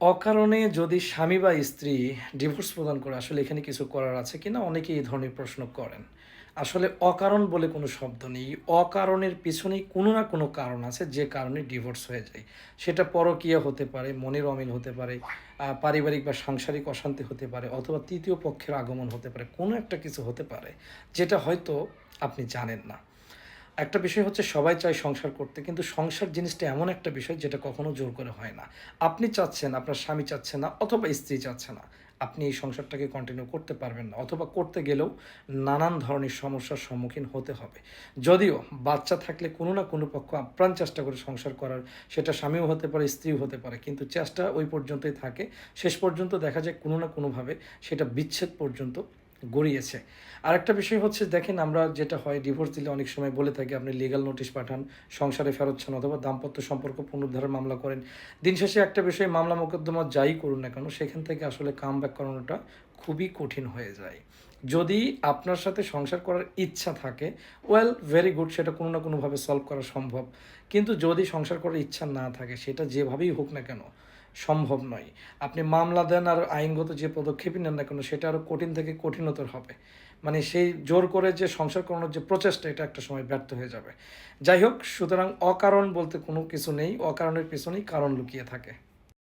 অকারণে যদি স্বামী বা স্ত্রী ডিভোর্স প্রদান করে, আসলে এখানে কিছু করার আছে কিনা? অনেকেই এই ধরনের প্রশ্ন করেন। আসলে অকারণ বলে কোনো শব্দ নেই। অকারণের পিছনেই কোনো না কোনো কারণ আছে যে কারণে ডিভোর্স হয়ে যায়। সেটা পরকীয়া হতে পারে, মনের অমিল হতে পারে পারিবারিক বা সাংসারিক অশান্তি হতে পারে, অথবা তৃতীয় পক্ষের আগমন হতে পারে, কোনো একটা কিছু হতে পারে, যেটা হয়তো আপনি জানেন না। একটা বিষয় হচ্ছে সবাই চায় সংসার করতে, কিন্তু সংসার জিনিসটা এমন একটা বিষয় যেটা কখনো জোর করে হয় না। আপনি চাচ্ছেন, আপনার স্বামী চাচ্ছে না, অথবা স্ত্রী চাচ্ছে না। আপনি এই সংসারটাকে কন্টিনিউ করতে পারবেন না, অথবা করতে গেলেও নানান ধরনের সমস্যার সম্মুখীন হতে হবে। যদিও বাচ্চা থাকলে কোনো না কোনো পক্ষ আপ্রাণ চেষ্টা করে সংসার করার, সেটা স্বামীও হতে পারে, স্ত্রীও হতে পারে, কিন্তু চেষ্টা ওই পর্যন্তই থাকে। শেষ পর্যন্ত দেখা যায় কোনো না কোনোভাবে সেটা বিচ্ছেদ পর্যন্ত গড়িয়েছে। আরেকটা বিষয় হচ্ছে, দেখেন আমরা যেটা হয় ডিভোর্স দিলে অনেক সময় বলে থাকি, আপনি লিগাল নোটিশ পাঠান, সংসারে ফেরত চান অথবা দাম্পত্য সম্পর্ক পুনরুদ্ধারের মামলা করেন। দিন শেষে একটা বিষয়ে মামলা মোকদ্দমা যাই করুন না কেন, সেখান থেকে আসলে কাম ব্যাক করানোটা খুবই কঠিন হয়ে যায়। যদি আপনার সাথে সংসার করার ইচ্ছা থাকে ওয়েল ভেরি গুড সেটা কোনো না কোনোভাবে সলভ করা সম্ভব। কিন্তু যদি সংসার করার ইচ্ছা না থাকে, সেটা যেভাবেই হোক না কেন, সম্ভব নয়। আপনি মামলা দেন আর আইনগত যে পদক্ষেপই নেন না কেন, সেটা আরও কঠিন থেকে কঠিনতর হবে। মানে সেই জোর করে যে সংসার করানোর যে প্রচেষ্টা, এটা একটা সময় ব্যর্থ হয়ে যাবে। যাই হোক, সুতরাং অকারণ বলতে কোনো কিছু নেই। অকারণের পিছনেই কারণ লুকিয়ে থাকে।